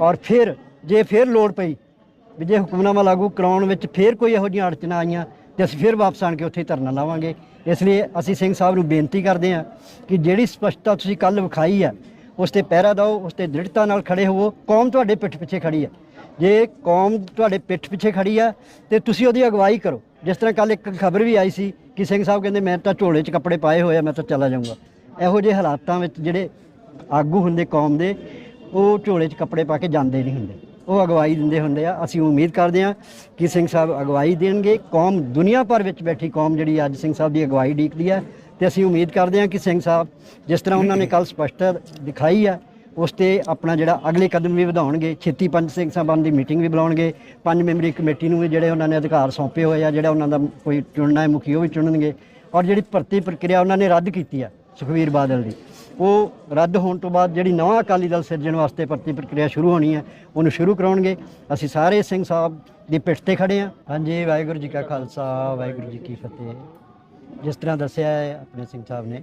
ਔਰ ਫਿਰ ਜੇ ਫਿਰ ਲੋੜ ਪਈ, ਵੀ ਜੇ ਹੁਕਮਨਾਮਾ ਲਾਗੂ ਕਰਾਉਣ ਵਿੱਚ ਫਿਰ ਕੋਈ ਇਹੋ ਜਿਹੀਆਂ ਅੜਚਣਾਂ ਆਈਆਂ, ਤੇ ਅਸੀਂ ਫਿਰ ਵਾਪਸ ਆਣ ਕੇ ਉੱਥੇ ਧਰਨਾ ਲਾਵਾਂਗੇ। ਇਸ ਲਈ ਅਸੀਂ ਸਿੰਘ ਸਾਹਿਬ ਨੂੰ ਬੇਨਤੀ ਕਰਦੇ ਹਾਂ ਕਿ ਜਿਹੜੀ ਸਪਸ਼ਟਤਾ ਤੁਸੀਂ ਕੱਲ ਵਿਖਾਈ ਹੈ, ਉਸ ਤੇ ਪਹਿਰਾ ਦਿਓ, ਉਸ ਤੇ ਦ੍ਰਿੜਤਾ ਨਾਲ ਖੜੇ ਹੋਵੋ। ਕੌਮ ਤੁਹਾਡੇ ਪਿੱਠ ਪਿੱਛੇ ਖੜੀ ਹੈ। ਜੇ ਕੌਮ ਤੁਹਾਡੇ ਪਿੱਠ ਪਿੱਛੇ ਖੜੀ ਹੈ, ਤੇ ਤੁਸੀਂ ਉਹਦੀ ਅਗਵਾਈ ਕਰੋ। ਜਿਸ ਤਰ੍ਹਾਂ ਕੱਲ ਇੱਕ ਖਬਰ ਵੀ ਆਈ ਸੀ ਕਿ ਸਿੰਘ ਸਾਹਿਬ ਕਹਿੰਦੇ, ਮੈਂ ਤਾਂ ਝੋਲੇ 'ਚ ਕੱਪੜੇ ਪਾਏ ਹੋਏ ਆ, ਮੈਂ ਤਾਂ ਚਲਾ ਜਾਊਂਗਾ। ਇਹੋ ਜਿਹੇ ਹਾਲਾਤਾਂ ਵਿੱਚ ਜਿਹੜੇ ਆਗੂ ਹੁੰਦੇ ਕੌਮ ਦੇ ਉਹ ਝੋਲੇ 'ਚ ਕੱਪੜੇ ਪਾ ਕੇ ਜਾਂਦੇ ਨਹੀਂ ਹੁੰਦੇ। ਉਹ ਅਗਵਾਈ ਦਿੰਦੇ ਹੁੰਦੇ ਆ। ਅਸੀਂ ਉਮੀਦ ਕਰਦੇ ਹਾਂ ਕਿ ਸਿੰਘ ਸਾਹਿਬ ਅਗਵਾਈ ਦੇਣਗੇ। ਕੌਮ ਦੁਨੀਆ ਭਰ ਵਿੱਚ ਬੈਠੀ ਕੌਮ ਜਿਹੜੀ ਅੱਜ ਸਿੰਘ ਸਾਹਿਬ ਦੀ ਅਗਵਾਈ ਡੀਕਦੀ ਹੈ। ਤੇ ਅਸੀਂ ਉਮੀਦ ਕਰਦੇ ਹਾਂ ਕਿ ਸਿੰਘ ਸਾਹਿਬ ਜਿਸ ਤਰ੍ਹਾਂ ਉਹਨਾਂ ਨੇ ਕੱਲ ਸਪਸ਼ਟਤਾ ਦਿਖਾਈ ਆ ਉਸ ਤੇ ਆਪਣਾ ਜਿਹੜਾ ਅਗਲੇ ਕਦਮ ਵੀ ਵਧਾਉਣਗੇ। ਛੇਤੀ ਪੰਜ ਸਿੰਘ ਸਾਹਿਬਾਨ ਦੀ ਮੀਟਿੰਗ ਵੀ ਬੁਲਾਉਣਗੇ। ਪੰਜ ਮੈਂਬਰੀ ਕਮੇਟੀ ਨੂੰ ਵੀ ਜਿਹੜੇ ਉਹਨਾਂ ਨੇ ਅਧਿਕਾਰ ਸੌਂਪੇ ਹੋਏ ਆ, ਜਿਹੜਾ ਉਹਨਾਂ ਦਾ ਕੋਈ ਚੁਣਨਾ ਹੈ ਮੁਖੀ ਉਹ ਵੀ ਚੁਣਨਗੇ। ਔਰ ਜਿਹੜੀ ਭਰਤੀ ਪ੍ਰਕਿਰਿਆ ਉਹਨਾਂ ਨੇ ਰੱਦ ਕੀਤੀ ਆ ਸੁਖਵੀਰ ਬਾਦਲ ਦੀ। ਉਹ ਰੱਦ ਹੋਣ ਤੋਂ ਬਾਅਦ ਜਿਹੜੀ ਨਵਾਂ ਅਕਾਲੀ ਦਲ ਸਿਰਜਣ ਵਾਸਤੇ ਭਰਤੀ ਪ੍ਰਕਿਰਿਆ ਸ਼ੁਰੂ ਹੋਣੀ ਹੈ ਉਹਨੂੰ ਸ਼ੁਰੂ ਕਰਾਉਣਗੇ। ਅਸੀਂ ਸਾਰੇ ਸਿੰਘ ਸਾਹਿਬ ਦੀ ਪਿੱਠ ਤੇ ਖੜੇ ਹਾਂ। ਹਾਂਜੀ ਵਾਹਿਗੁਰੂ ਜੀ ਕਾ ਖਾਲਸਾ ਵਾਹਿਗੁਰੂ ਜੀ ਕੀ ਫਤਿਹ। ਜਿਸ ਤਰ੍ਹਾਂ ਦੱਸਿਆ ਹੈ ਆਪਣੇ ਸਿੰਘ ਸਾਹਿਬ ਨੇ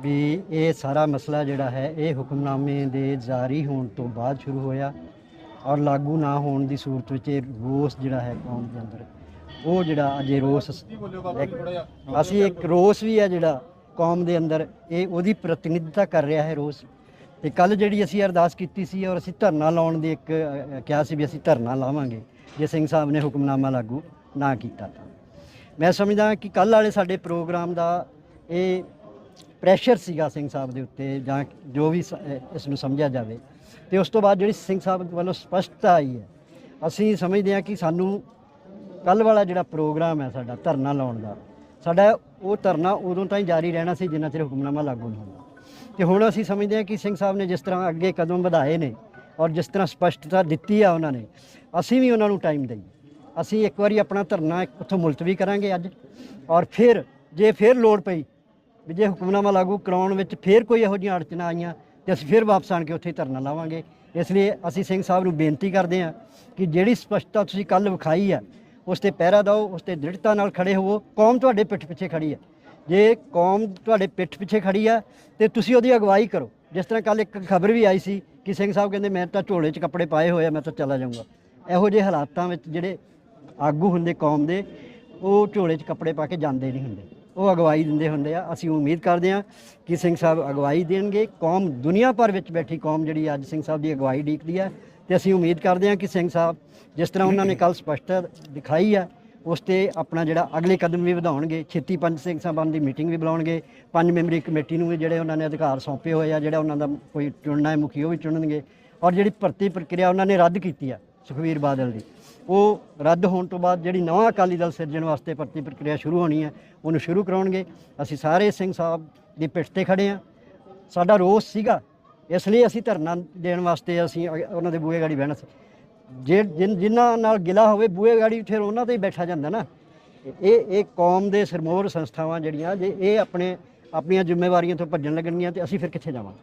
ਵੀ ਇਹ ਸਾਰਾ ਮਸਲਾ ਜਿਹੜਾ ਹੈ ਇਹ ਹੁਕਮਨਾਮੇ ਦੇ ਜਾਰੀ ਹੋਣ ਤੋਂ ਬਾਅਦ ਸ਼ੁਰੂ ਹੋਇਆ ਔਰ ਲਾਗੂ ਨਾ ਹੋਣ ਦੀ ਸੂਰਤ ਵਿੱਚ ਇਹ ਰੋਸ ਜਿਹੜਾ ਹੈ ਕੌਮ ਦੇ ਅੰਦਰ ਉਹ ਜਿਹੜਾ ਅਜੇ ਰੋਸ ਅਸੀਂ ਇੱਕ ਰੋਸ ਵੀ ਹੈ ਜਿਹੜਾ ਕੌਮ ਦੇ ਅੰਦਰ ਇਹ ਉਹਦੀ ਪ੍ਰਤੀਨਿਧਤਾ ਕਰ ਰਿਹਾ ਹੈ ਰੋਜ਼ ਤੇ ਕੱਲ ਜਿਹੜੀ ਅਸੀਂ ਅਰਦਾਸ ਕੀਤੀ ਸੀ ਔਰ ਅਸੀਂ ਧਰਨਾ ਲਾਉਣ ਦੀ ਇੱਕ ਕਿਹਾ ਸੀ ਵੀ ਅਸੀਂ ਧਰਨਾ ਲਾਵਾਂਗੇ, ਜੇ ਸਿੰਘ ਸਾਹਿਬ ਨੇ ਹੁਕਮਨਾਮਾ ਲਾਗੂ ਨਾ ਕੀਤਾ ਤਾਂ। ਮੈਂ ਸਮਝਦਾ ਕਿ ਕੱਲ ਵਾਲੇ ਸਾਡੇ ਪ੍ਰੋਗਰਾਮ ਦਾ ਇਹ ਪ੍ਰੈਸ਼ਰ ਸੀਗਾ ਸਿੰਘ ਸਾਹਿਬ ਦੇ ਉੱਤੇ ਜਾਂ ਜੋ ਵੀ ਸ- ਇਸ ਨੂੰ ਸਮਝਿਆ ਜਾਵੇ। ਤੇ ਉਸ ਤੋਂ ਬਾਅਦ ਜਿਹੜੀ ਸਿੰਘ ਸਾਹਿਬ ਵੱਲੋਂ ਸਪਸ਼ਟਤਾ ਆਈ ਹੈ, ਅਸੀਂ ਸਮਝਦੇ ਹਾਂ ਕਿ ਸਾਨੂੰ ਕੱਲ ਵਾਲਾ ਜਿਹੜਾ ਪ੍ਰੋਗਰਾਮ ਹੈ ਸਾਡਾ ਧਰਨਾ ਲਾਉਣ ਦਾ, ਸਾਡਾ ਉਹ ਧਰਨਾ ਉਦੋਂ ਤਾਈਂ ਜਾਰੀ ਰਹਿਣਾ ਸੀ ਜਿੰਨਾ ਚਿਰ ਹੁਕਮਨਾਮਾ ਲਾਗੂ ਨਹੀਂ ਹੁੰਦਾ। ਤੇ ਹੁਣ ਅਸੀਂ ਸਮਝਦੇ ਹਾਂ ਕਿ ਸਿੰਘ ਸਾਹਿਬ ਨੇ ਜਿਸ ਤਰ੍ਹਾਂ ਅੱਗੇ ਕਦਮ ਵਧਾਏ ਨੇ ਔਰ ਜਿਸ ਤਰ੍ਹਾਂ ਸਪਸ਼ਟਤਾ ਦਿੱਤੀ ਆ ਉਹਨਾਂ ਨੇ, ਅਸੀਂ ਵੀ ਉਹਨਾਂ ਨੂੰ ਟਾਈਮ ਦਈਏ। ਅਸੀਂ ਇੱਕ ਵਾਰੀ ਆਪਣਾ ਧਰਨਾ ਉੱਥੋਂ ਮੁਲਤਵੀ ਕਰਾਂਗੇ ਅੱਜ ਔਰ ਫਿਰ ਜੇ ਫਿਰ ਲੋੜ ਪਈ, ਵੀ ਜੇ ਹੁਕਮਨਾਮਾ ਲਾਗੂ ਕਰਾਉਣ ਵਿੱਚ ਫਿਰ ਕੋਈ ਇਹੋ ਜਿਹੀਆਂ ਅੜਚਣਾਂ ਆਈਆਂ ਤੇ ਅਸੀਂ ਫਿਰ ਵਾਪਸ ਆਣ ਕੇ ਉੱਥੇ ਧਰਨਾ ਲਾਵਾਂਗੇ। ਇਸ ਲਈ ਅਸੀਂ ਸਿੰਘ ਸਾਹਿਬ ਨੂੰ ਬੇਨਤੀ ਕਰਦੇ ਹਾਂ ਕਿ ਜਿਹੜੀ ਸਪਸ਼ਟਤਾ ਤੁਸੀਂ ਕੱਲ ਵਿਖਾਈ ਆ ਉਸ ਤੇ ਪਹਿਰਾ ਦਿਓ, ਉਸ ਤੇ ਦ੍ਰਿੜਤਾ ਨਾਲ ਖੜੇ ਹੋਵੋ। ਕੌਮ ਤੁਹਾਡੇ ਪਿੱਠ ਪਿੱਛੇ ਖੜੀ ਹੈ। ਜੇ ਕੌਮ ਤੁਹਾਡੇ ਪਿੱਠ ਪਿੱਛੇ ਖੜੀ ਹੈ, ਤੇ ਤੁਸੀਂ ਉਹਦੀ ਅਗਵਾਈ ਕਰੋ। ਜਿਸ ਤਰ੍ਹਾਂ ਕੱਲ ਇੱਕ ਖਬਰ ਵੀ ਆਈ ਸੀ ਕਿ ਸਿੰਘ ਸਾਹਿਬ ਕਹਿੰਦੇ, ਮੈਂ ਤਾਂ ਝੋਲੇ 'ਚ ਕੱਪੜੇ ਪਾਏ ਹੋਏ ਆ, ਮੈਂ ਤਾਂ ਚਲਾ ਜਾਊਂਗਾ। ਇਹੋ ਜਿਹੇ ਹਾਲਾਤਾਂ ਵਿੱਚ ਜਿਹੜੇ ਆਗੂ ਹੁੰਦੇ ਕੌਮ ਦੇ, ਉਹ ਝੋਲੇ 'ਚ ਕੱਪੜੇ ਪਾ ਕੇ ਜਾਂਦੇ ਨਹੀਂ ਹੁੰਦੇ। ਉਹ ਅਗਵਾਈ ਦਿੰਦੇ ਹੁੰਦੇ ਆ। ਅਸੀਂ ਉਮੀਦ ਕਰਦੇ ਹਾਂ ਕਿ ਸਿੰਘ ਸਾਹਿਬ ਅਗਵਾਈ ਦੇਣਗੇ। ਕੌਮ ਦੁਨੀਆ ਭਰ ਵਿੱਚ ਬੈਠੀ ਕੌਮ ਜਿਹੜੀ ਅੱਜ ਸਿੰਘ ਸਾਹਿਬ ਦੀ ਅਗਵਾਈ ਡੀਕਦੀ ਹੈ। ਤੇ ਅਸੀਂ ਉਮੀਦ ਕਰਦੇ ਹਾਂ ਕਿ ਸਿੰਘ ਸਾਹਿਬ ਜਿਸ ਤਰ੍ਹਾਂ ਉਹਨਾਂ ਨੇ ਕੱਲ ਸਪਸ਼ਟਤਾ ਦਿਖਾਈ ਹੈ ਉਸ ਤੇ ਆਪਣਾ ਜਿਹੜਾ ਅਗਲੇ ਕਦਮ ਵੀ ਵਧਾਉਣਗੇ। ਛੇਤੀ ਪੰਜ ਸਿੰਘ ਸਾਹਿਬਾਨ ਦੀ ਮੀਟਿੰਗ ਵੀ ਬੁਲਾਉਣਗੇ। ਪੰਜ ਮੈਂਬਰੀ ਕਮੇਟੀ ਨੂੰ ਵੀ ਜਿਹੜੇ ਉਹਨਾਂ ਨੇ ਅਧਿਕਾਰ ਸੌਂਪੇ ਹੋਏ ਆ, ਜਿਹੜਾ ਉਹਨਾਂ ਦਾ ਕੋਈ ਚੁਣਨਾ ਹੈ ਮੁਖੀ ਉਹ ਵੀ ਚੁਣਨਗੇ। ਔਰ ਜਿਹੜੀ ਭਰਤੀ ਪ੍ਰਕਿਰਿਆ ਉਹਨਾਂ ਨੇ ਰੱਦ ਕੀਤੀ ਆ, ਸੁਖਵੀਰ ਬਾਦਲ ਦੀ। ਉਹ ਰੱਦ ਹੋਣ ਤੋਂ ਬਾਅਦ ਜਿਹੜੀ ਨਵਾਂ ਅਕਾਲੀ ਦਲ ਸਿਰਜਣ ਵਾਸਤੇ ਭਰਤੀ ਪ੍ਰਕਿਰਿਆ ਸ਼ੁਰੂ ਹੋਣੀ ਹੈ ਉਹਨੂੰ ਸ਼ੁਰੂ ਕਰਾਉਣਗੇ। ਅਸੀਂ ਸਾਰੇ ਸਿੰਘ ਸਾਹਿਬ ਦੀ ਪਿੱਠ ਤੇ ਖੜੇ ਹਾਂ ਸਾਡਾ ਰੋਸ ਸੀਗਾ ਇਸ ਲਈ ਅਸੀਂ ਧਰਨਾ ਦੇਣ ਵਾਸਤੇ ਅਸੀਂ ਅਗ ਉਹਨਾਂ ਦੇ ਬੂਹੇ ਗਾੜੀ ਬਹਿਣਾ ਸੀ। ਜੇ, ਜਿਨ- ਜਿਨ੍ਹਾਂ ਨਾਲ ਗਿਲਾ ਹੋਵੇ, ਬੂਹੇ ਗਾੜੀ ਫਿਰ ਉਹਨਾਂ ਤੇ ਹੀ ਬੈਠਾ ਜਾਂਦਾ ਨਾ। ਇਹ ਇਹ ਕੌਮ ਦੇ ਸਰਮੋਰ ਸੰਸਥਾਵਾਂ ਜਿਹੜੀਆਂ, ਜੇ ਇਹ ਆਪਣੇ, ਆਪਣੀਆਂ ਜ਼ਿੰਮੇਵਾਰੀਆਂ ਤੋਂ ਭੱਜਣ ਲੱਗਣਗੀਆਂ ਤੇ ਅਸੀਂ ਫਿਰ ਕਿੱਥੇ ਜਾਵਾਂਗੇ?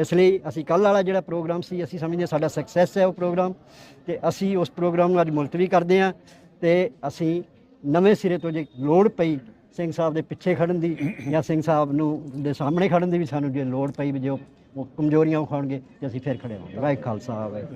ਇਸ ਲਈ ਅਸੀਂ ਕੱਲ ਵਾਲਾ ਜਿਹੜਾ ਪ੍ਰੋਗਰਾਮ ਸੀ, ਅਸੀਂ ਸਮਝਦੇ ਹਾਂ ਸਾਡਾ ਸਕਸੈਸ ਹੈ ਉਹ ਪ੍ਰੋਗਰਾਮ ਤੇ ਅਸੀਂ ਉਸ ਪ੍ਰੋਗਰਾਮ ਨੂੰ ਅੱਜ ਮੁਲਤਵੀ ਕਰਦੇ ਹਾਂ ਤੇ ਅਸੀਂ ਨਵੇਂ ਸਿਰੇ ਤੋਂ ਜੇ ਲੋੜ ਪਈ ਸਿੰਘ ਸਾਹਿਬ ਦੇ ਪਿੱਛੇ ਖੜਨ ਦੀ ਜਾਂ ਸਿੰਘ ਸਾਹਿਬ ਨੂੰ ਦੇ ਸਾਹਮਣੇ ਖੜਨ ਦੀ ਵੀ ਸਾਨੂੰ ਜੇ ਲੋੜ ਪਈ ਵੀ ਜੇ ਉਹ ਕਮਜ਼ੋਰੀਆਂ ਉਖਾਉਣਗੇ ਤੇ ਅਸੀਂ ਫਿਰ ਖੜੇ ਹੋਵਾਂਗੇ ਵਾਹਿਗੁਰੂ ਖਾਲਸਾ, ਵਾਹਿਗੁਰੂ